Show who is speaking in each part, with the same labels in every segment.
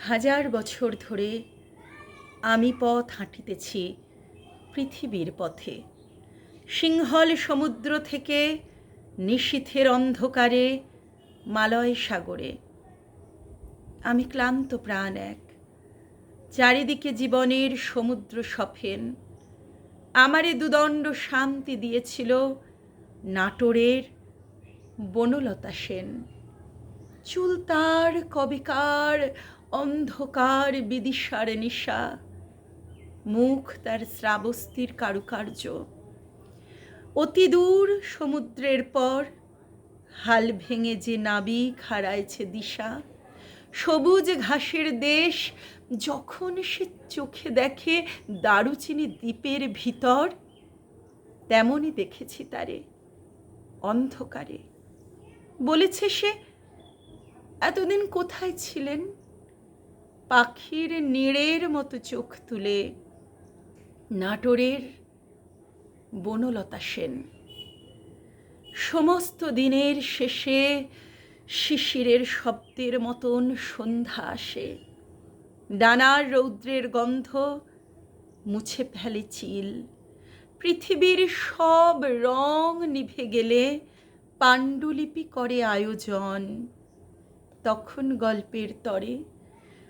Speaker 1: হাজার বছর ধরে আমি পথ হাঁটিতেছি পৃথিবীর পথে। সিংহল সমুদ্র থেকে নিশীথের অন্ধকারে, মালয় সাগরে। আমি ক্লান্ত প্রাণ এক। চারিদিকে জীবনের সমুদ্র সফেন। আমারে দুদণ্ড শান্তি দিয়েছিল নাটোরের বনলতা সেন। চুল তার কবিকার অন্ধকার বিদিশার নিশা, মুখ তার শ্রাবস্তির কারুকার্য। অতি দূর সমুদ্রের পর, হাল ভেঙে যে নাবিক হারাইছে দিশা, সবুজ ঘাসের দেশ যখন সে চোখে দেখে দারুচিনি দ্বীপের ভিতর তেমনই দেখেছি তারে অন্ধকারে। বলেছে সে, এতদিন কোথায় ছিলেন? পাখির নীড়ের মতো চোখ তুলে নাটোরের বনলতা সেন। সমস্ত দিনের শেষে শিশিরের শব্দের মতন সন্ধ্যা আসে। ডানার রৌদ্রের গন্ধ মুছে ফেলে চিল। পৃথিবীর সব রং নিভে গেলে পাণ্ডুলিপি করে আয়োজন। তখন গল্পের তরে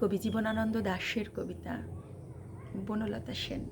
Speaker 1: কবি জীবনানন্দ দাশের কবিতা বনলতা সেন।